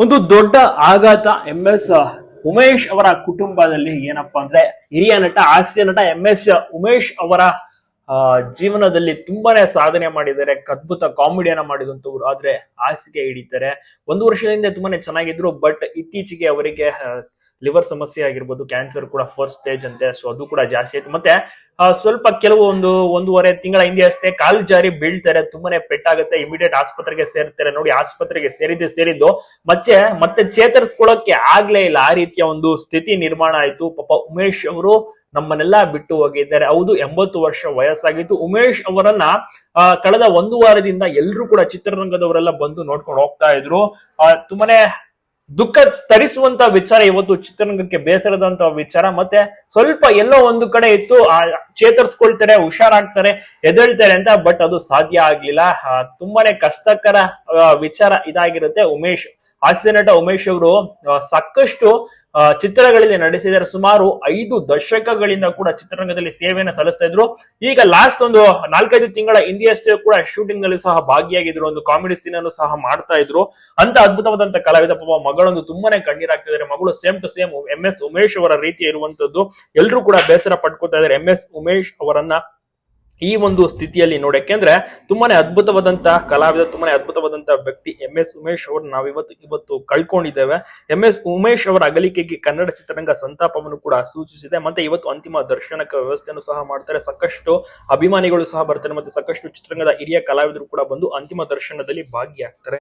ಒಂದು ದೊಡ್ಡ ಆಘಾತ ಎಂ ಎಸ್ ಉಮೇಶ್ ಅವರ ಕುಟುಂಬದಲ್ಲಿ ಏನಪ್ಪಾ ಅಂದ್ರೆ ಹಿರಿಯ ನಟ, ಹಾಸ್ಯ ನಟ ಎಂ ಎಸ್ ಉಮೇಶ್ ಅವರ ಜೀವನದಲ್ಲಿ ತುಂಬಾನೇ ಸಾಧನೆ ಮಾಡಿದ್ದಾರೆ, ಅದ್ಭುತ ಕಾಮಿಡಿಯನ್ನ ಮಾಡಿದಂತವ್ರು ಆದ್ರೆ ಹಾಸಿಗೆ ಹಿಡಿತಾರೆ. ಒಂದು ವರ್ಷದಿಂದ ತುಂಬಾನೇ ಚೆನ್ನಾಗಿದ್ರು, ಬಟ್ ಇತ್ತೀಚೆಗೆ ಅವರಿಗೆ ಲಿವರ್ ಸಮಸ್ಯೆ ಆಗಿರ್ಬೋದು ಕ್ಯಾನ್ಸರ್ ಕೂಡ ಫಸ್ಟ್ ಸ್ಟೇಜ್ ಅಂತೆ ಸೊ ಅದು ಕೂಡ ಜಾಸ್ತಿ ಆಯ್ತು. ಮತ್ತೆ ಸ್ವಲ್ಪ ಕೆಲವು ಒಂದು ಒಂದೂವರೆ ತಿಂಗಳ ಹಿಂದೆ ಅಷ್ಟೇ ಕಾಲು ಜಾರಿ ಬೀಳ್ತಾರೆ, ತುಂಬಾನೇ ಪೆಟ್ಟಾಗುತ್ತೆ ಇಮಿಡಿಯೇಟ್ ಆಸ್ಪತ್ರೆಗೆ ಸೇರ್ತಾರೆ, ನೋಡಿ ಆಸ್ಪತ್ರೆಗೆ ಸೇರಿದ್ದು ಸೇರಿದ್ದು, ಮತ್ತೆ ಮತ್ತೆ ಚೇತರಿಸ್ಕೊಳ್ಳೋಕೆ ಆಗ್ಲೇ ಇಲ್ಲ. ಆ ರೀತಿಯ ಒಂದು ಸ್ಥಿತಿ ನಿರ್ಮಾಣ ಆಯ್ತು. ಪಾಪ ಉಮೇಶ್ ಅವರು ನಮ್ಮನ್ನೆಲ್ಲ ಬಿಟ್ಟು ಹೋಗಿದ್ದಾರೆ. ಹೌದು, ಎಂಬತ್ತು ವರ್ಷ ವಯಸ್ಸಾಗಿತ್ತು. ಉಮೇಶ್ ಅವರನ್ನ ಕಳೆದ ಒಂದು ವಾರದಿಂದ ಎಲ್ಲರೂ ಕೂಡ ಚಿತ್ರರಂಗದವರೆಲ್ಲ ಬಂದು ನೋಡ್ಕೊಂಡು ಹೋಗ್ತಾ ಇದ್ರು. ತುಂಬಾನೇ ದುಃಖ ತರಿಸುವಂತ ವಿಚಾರ ಇವತ್ತು ಚಿತ್ರರಂಗಕ್ಕೆ ಬೇಸರದಂತ ವಿಚಾರ. ಮತ್ತೆ ಸ್ವಲ್ಪ ಎಲ್ಲೋ ಒಂದು ಕಡೆ ಇತ್ತು ಆ, ಚೇತರಿಸ್ಕೊಳ್ತಾರೆ ಹುಷಾರಾಗ್ತಾರೆ ಎದ್ದೇಳ್ತಾರೆ ಅಂತ ಬಟ್ ಅದು ಸಾಧ್ಯ ಆಗ್ಲಿಲ್ಲ. ತುಂಬಾನೇ ಕಷ್ಟಕರ ವಿಚಾರ ಇದಾಗಿರುತ್ತೆ ಉಮೇಶ್ ಹಾಸ್ಯ ನಟ ಉಮೇಶ್ ಅವರು ಸಾಕಷ್ಟು ಚಿತ್ರಗಳಲ್ಲಿ ನಡೆಸಿದ್ದಾರೆ ಸುಮಾರು ಐದು ದಶಕಗಳಿಂದ ಕೂಡ ಚಿತ್ರರಂಗದಲ್ಲಿ ಸೇವೆಯನ್ನು ಸಲ್ಲಿಸ್ತಾ ಇದ್ರು. ಈಗ ಲಾಸ್ಟ್ ಒಂದು ನಾಲ್ಕೈದು ತಿಂಗಳ ಹಿಂದೆಯಷ್ಟೇ ಕೂಡ ಶೂಟಿಂಗ್ನಲ್ಲಿ ಸಹ ಭಾಗಿಯಾಗಿದ್ರು. ಒಂದು ಕಾಮಿಡಿ ಸೀನ್ ಅನ್ನು ಸಹ ಮಾಡ್ತಾ ಇದ್ರು. ಅಂತ ಅದ್ಭುತವಾದಂತ ಕಲಾವಿದ ಪಾಪ ಮಗಳೊಂದು ತುಂಬಾನೇ ಕಣ್ಣೀರಾಗ್ತಿದ್ದಾರೆ. ಮಗಳು same to same M S Umesh ಅವರ ರೀತಿ ಇರುವಂತದ್ದು ಎಲ್ಲರೂ ಕೂಡ ಬೇಸರ ಪಡ್ಕೊತಾ ಇದ್ದಾರೆ. ಎಂ ಎಸ್ ಉಮೇಶ್ ಅವರನ್ನ ಈ ಒಂದು ಸ್ಥಿತಿಯಲ್ಲಿ ನೋಡಕ್ಕೆ ಅಂದ್ರೆ ತುಂಬಾನೇ ಅದ್ಭುತವಾದಂತಹ ಕಲಾವಿದ, ತುಂಬಾನೇ ಅದ್ಭುತವಾದಂತ ವ್ಯಕ್ತಿ ಎಂ ಎಸ್ ಉಮೇಶ್ ಅವರು ನಾವಿವತ್ತು ಇವತ್ತು ಕಳ್ಕೊಂಡಿದ್ದೇವೆ. ಎಂ ಎಸ್ ಉಮೇಶ್ ಅವರ ಅಗಲಿಕೆಗೆ ಕನ್ನಡ ಚಿತ್ರರಂಗ ಸಂತಾಪವನ್ನು ಕೂಡ ಸೂಚಿಸಿದೆ. ಮತ್ತೆ ಇವತ್ತು ಅಂತಿಮ ದರ್ಶನಕ್ಕೆ ವ್ಯವಸ್ಥೆಯನ್ನು ಸಹ ಮಾಡ್ತಾರೆ. ಸಾಕಷ್ಟು ಅಭಿಮಾನಿಗಳು ಸಹ ಬರ್ತಾರೆ. ಮತ್ತೆ ಸಾಕಷ್ಟು ಚಿತ್ರರಂಗದ ಹಿರಿಯ ಕಲಾವಿದರು ಕೂಡ ಬಂದು ಅಂತಿಮ ದರ್ಶನದಲ್ಲಿ ಭಾಗಿಯಾಗ್ತಾರೆ.